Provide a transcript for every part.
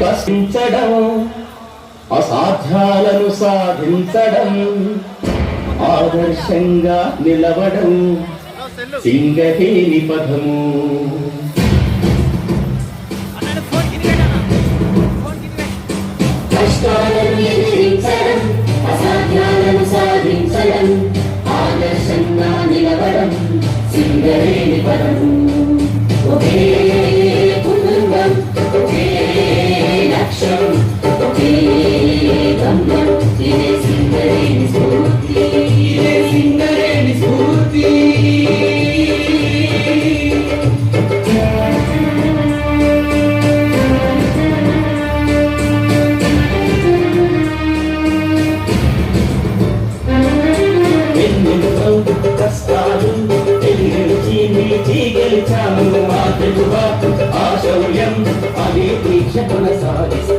కష్టించడం అసాధ్యాలను సాధించడం ఆదర్శంగా నిలవడం సింగహేని పదము. కష్టాలను ఎదిరించడం అసాధ్యాలను సాధించడం ఆదర్శంగా నిలవడం సింగరేణి పదము. తెలుగు ఆ శౌర్యం అదే దీక్ష కొనసాగిస్తాం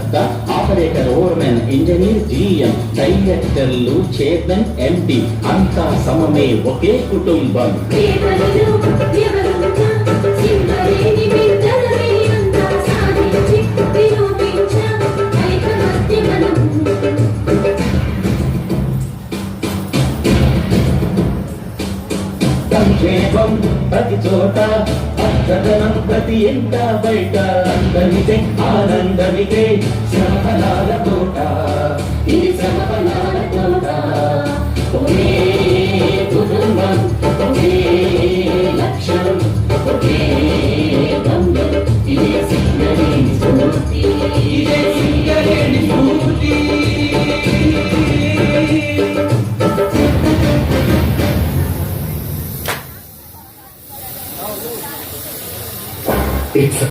నిరతి కలిగి ఒకే కుటుంబం ఆపరేటర్ ఓర్మెన్ ఇంజనీర్ డైరెక్టర్లు చైర్మన్ ఎండి అంతా సమమే ఒకే కుటుంబం. సంక్షేమం ప్రతి చోట అర్థదనం ప్రతి ఎంట బయట అందరిదే ఆనందమితే శ్రమలాల తోట. It's